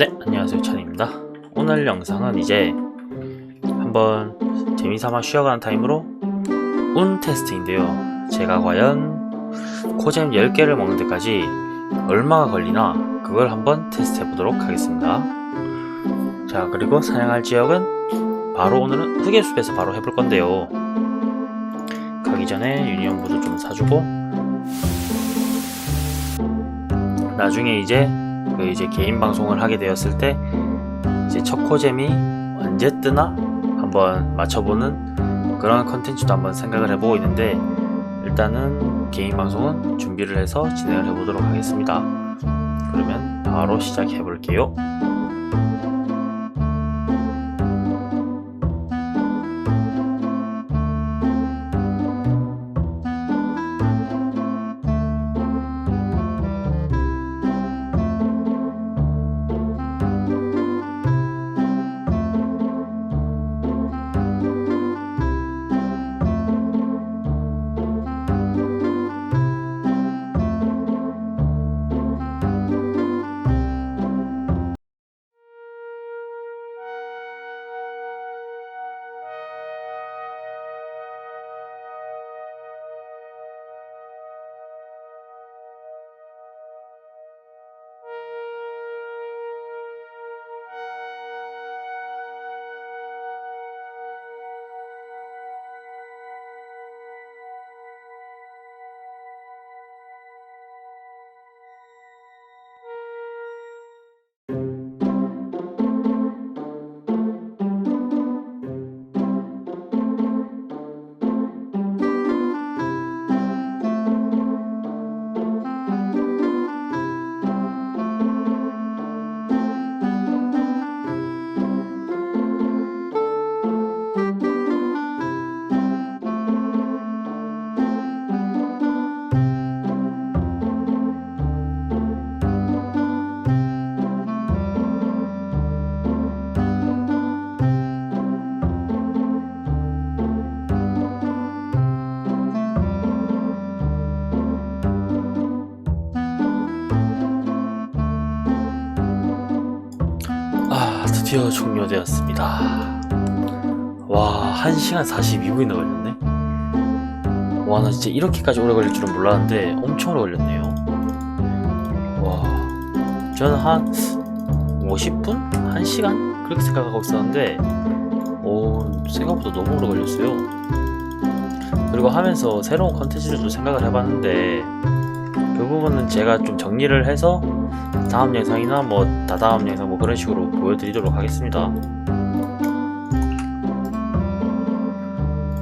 안녕하세요. 찬입니다. 오늘 영상은 이제 한번 재미삼아 쉬어가는 타임으로 운 테스트인데요. 제가 과연 코잼 10개를 먹는 데까지 얼마가 걸리나 그걸 한번 테스트 해보도록 하겠습니다. 자 그리고 사냥할 지역은 바로 오늘은 흑의숲에서 바로 해볼 건데요. 가기 전에 유니온부도 좀 사주고 나중에 이제 그 이제 개인 방송을 하게 되었을 때 이제 첫 코잼이 언제 뜨나 한번 맞춰보는 그런 컨텐츠도 한번 생각을 해보고 있는데 일단은 개인 방송은 준비를 해서 진행을 해보도록 하겠습니다. 그러면 바로 시작해 볼게요. 드디어 종료되었습니다. 와, 1시간 42분이나 걸렸네. 와, 나 진짜 이렇게까지 오래 걸릴 줄은 몰랐는데 엄청 오래 걸렸네요. 와, 저는 한 50분? 1시간? 그렇게 생각하고 있었는데, 오, 생각보다 너무 오래 걸렸어요. 그리고 하면서 새로운 컨텐츠를 좀 생각을 해봤는데, 그 부분은 제가 좀 정리를 해서 다음 영상이나 뭐 다다음 영상 뭐 그런 식으로 보여드리도록 하겠습니다.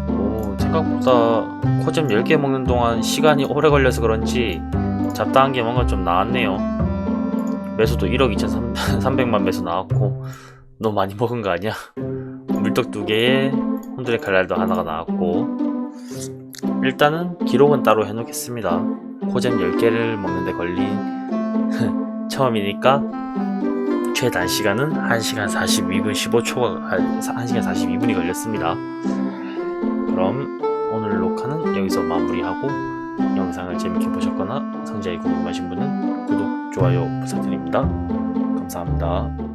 오 생각보다 코잼 10개 먹는 동안 시간이 오래 걸려서 그런지 잡다한 게 뭔가 좀 나왔네요. 매수도 1억 2,300만 매수 나왔고 너무 많이 먹은 거 아니야? 물떡 2개에 혼돈의 칼날도 하나가 나왔고 일단은 기록은 따로 해놓겠습니다. 코잼 10개를 먹는데 걸린 처음이니까 최단 시간은 1시간 42분 15초가 1시간 42분이 걸렸습니다. 그럼 오늘 녹화는 여기서 마무리하고 영상을 재밌게 보셨거나 상자에 궁금하신 분은 구독, 좋아요 부탁드립니다. 감사합니다.